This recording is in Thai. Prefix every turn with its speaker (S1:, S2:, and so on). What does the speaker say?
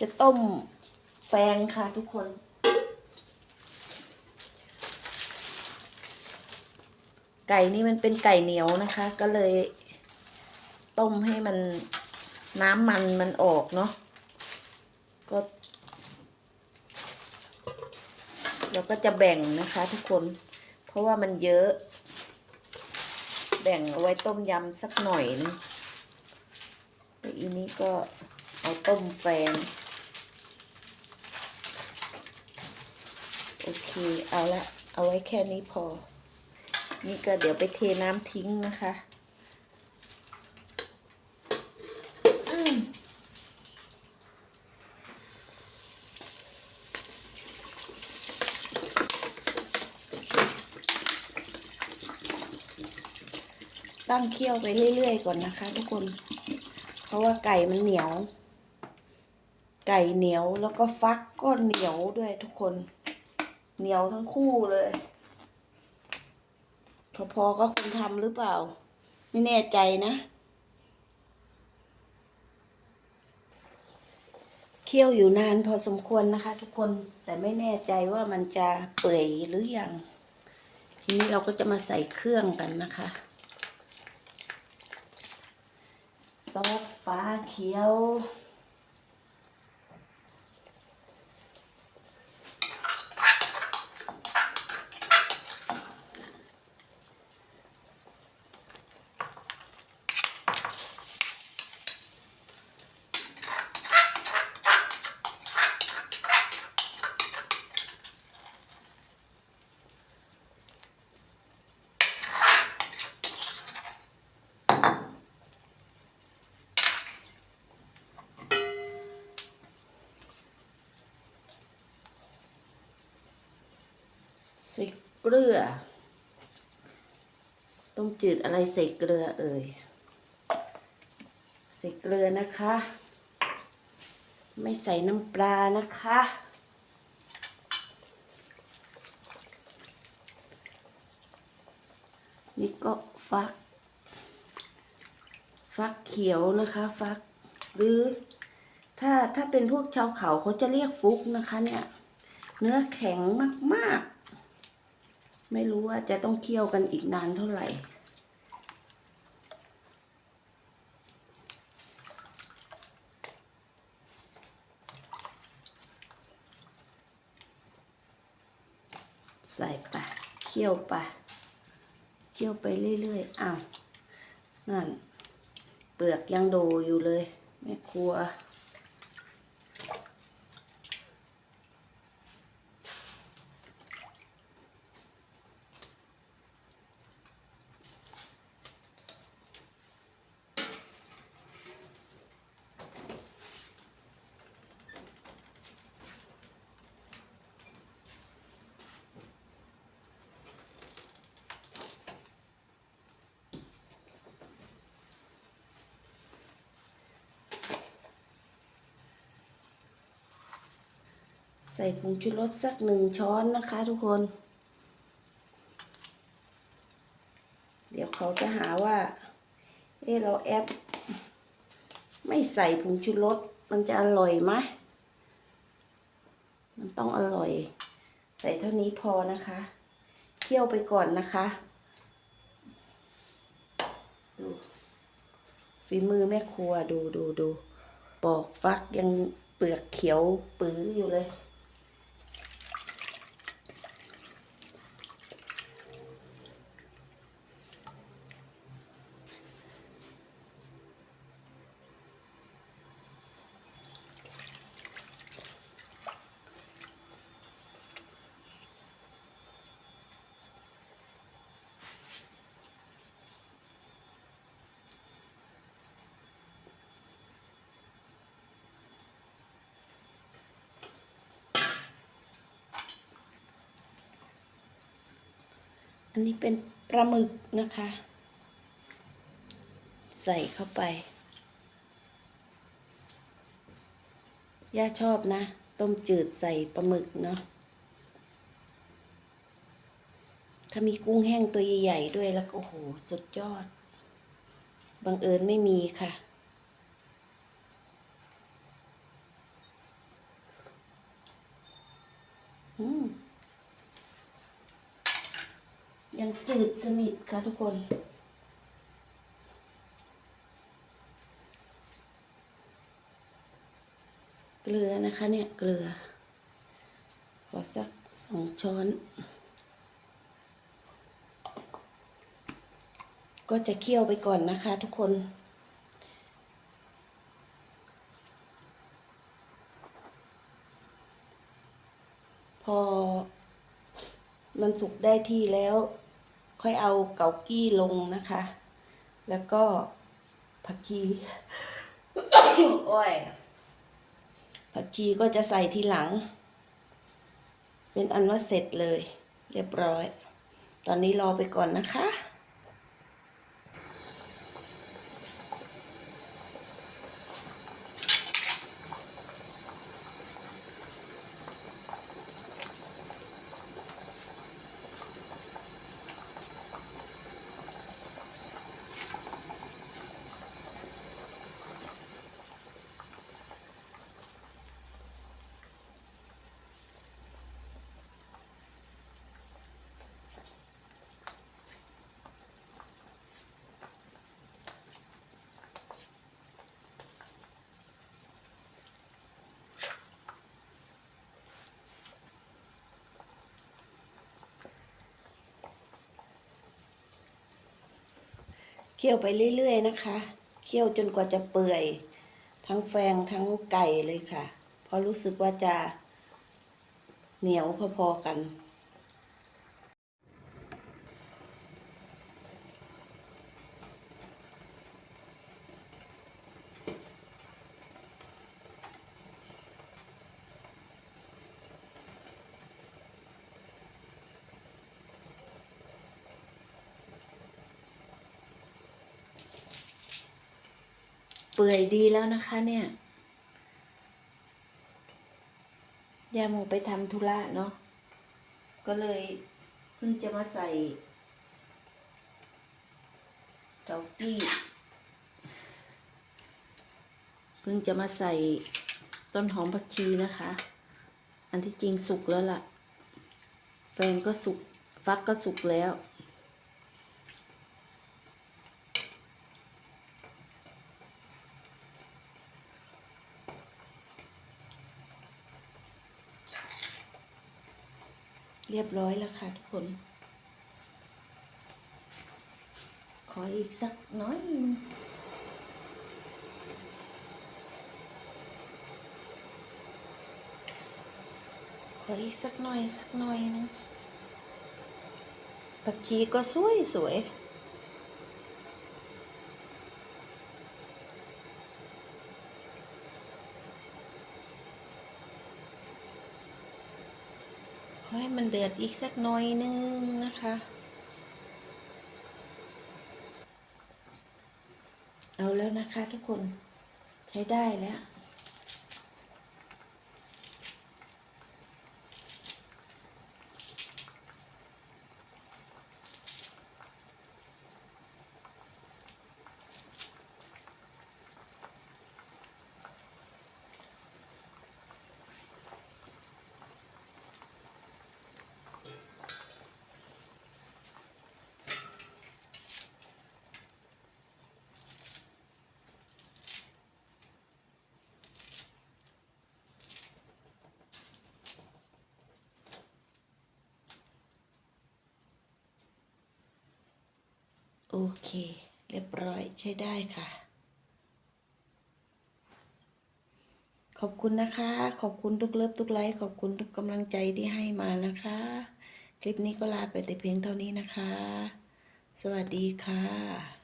S1: จะต้มแฟงค่ะทุกคน ไก่นี่มันเป็นไก่เหนียวนะคะ ก็เลย ต้มให้มันน้ำมันมันออกเนาะก็เราก็จะแบ่งนะคะทุกคน เพราะว่ามันเยอะ แบ่งเอาไว้ต้มยำสักหน่อยนึงแล้วอีนี้ก็เอาต้มแฟง โอเค เอาละ เอาไว้แค่นี้พอ นี่ก็เดี๋ยวไปเทน้ำทิ้งนะคะตั้งเคี่ยวไปเรื่อย ๆ ก่อนนะคะ ทุกคน เพราะว่าไก่มันเหนียว ไก่เหนียวแล้วก็ฟักก็เหนียวด้วยทุกคน เหนียวทั้งคู่เลย พอๆก็คนทำหรือเปล่า ไม่แน่ใจนะ เคี่ยวอยู่นานพอสมควรนะคะ ทุกคนแต่ไม่แน่ใจว่ามันจะเปื่อยหรือยังทีนี้เราก็จะมาใส่เครื่องกันนะคะซอสฟ้าเขียว ใส่เกลือ ต้มจืดอะไรใส่เกลือเอ่ย ใส่เกลือนะคะ ไม่ใส่น้ำปลานะคะ นี่ก็ฟัก ฟักเขียวนะคะ ฟัก หรือถ้าถ้าเป็นพวกชาวเขาเขาจะเรียกฟุกนะคะเนี่ย เนื้อแข็งมาก ๆ ไม่รู้ว่าจะต้องเคี่ยวกันอีกนานเท่าไหร่ใส่ไปเคี่ยวไปเคี่ยวไปเรื่อยๆอ้าวนั่น เปลือกยังโดอยู่เลยแม่ครัว ใส่ผงชูรสสักหนึ่งช้อนนะคะทุกคน เดี๋ยวเขาจะหาว่า เออเราแอป ไม่ใส่ผงชูรสมันจะอร่อยไหมมันต้องอร่อย ใส่เท่านี้พอนะคะเคี่ยวไปก่อนนะคะดูฝีมือแม่ครัวดูดูดูปอกฟักยังเปลือกเขียวปื้ออยู่เลย อันนี้เป็นปลาหมึกนะคะ ใส่เข้าไป ย่าชอบนะ ต้มจืดใส่ปลาหมึกเนาะ ถ้ามีกุ้งแห้งตัวใหญ่ๆด้วยแล้วก็โอ้โห สุดยอด บังเอิญไม่มีค่ะ ยังจืดสนิทค่ะทุกคนเกลือนะคะเนี่ยเกลือ ขอสักสองช้อน ก็จะเคี่ยวไปก่อนนะคะทุกคน พอมันสุกได้ที่แล้ว ค่อยเอาเกากี้ลงนะคะ แล้วก็ผักชีโอ้ยผักชีก็จะใส่ทีหลัง เป็นอันว่าเสร็จเลย เรียบร้อย ตอนนี้รอไปก่อนนะคะ เคี่ยวไปเรื่อยๆนะคะ เคี่ยวจนกว่าจะเปื่อย ทั้งแฟงทั้งไก่เลยค่ะ เพราะรู้สึกว่าจะเหนียวพอๆกัน เปื่อยดีแล้วนะคะเนี่ยยาโมไปทำธุระเนาะก็เลยเพิ่งจะมาใส่เกากี้เพิ่งจะมาใส่ต้นหอมผักชีนะคะ อันที่จริงสุกแล้วล่ะแฟนก็สุกฟักก็สุกแล้ว เรียบร้อยแล้วค่ะทุกคน ขออีกสักน้อยนึงขออีกสักหน่อยสักหน่อยนึงปักชีก็สวยสวย ขอให้มันเดือดอีกสักหน่อยนึงนะคะ เอาแล้วนะคะทุกคน ใช้ได้แล้ว โอเค เรียบร้อยใช้ได้ค่ะ ขอบคุณนะคะ ขอบคุณทุกเลิฟทุกไลค์ขอบคุณทุกกำลังใจที่ให้มานะคะ คลิปนี้ก็ลาไปแต่เพียงเท่านี้นะคะ สวัสดีค่ะ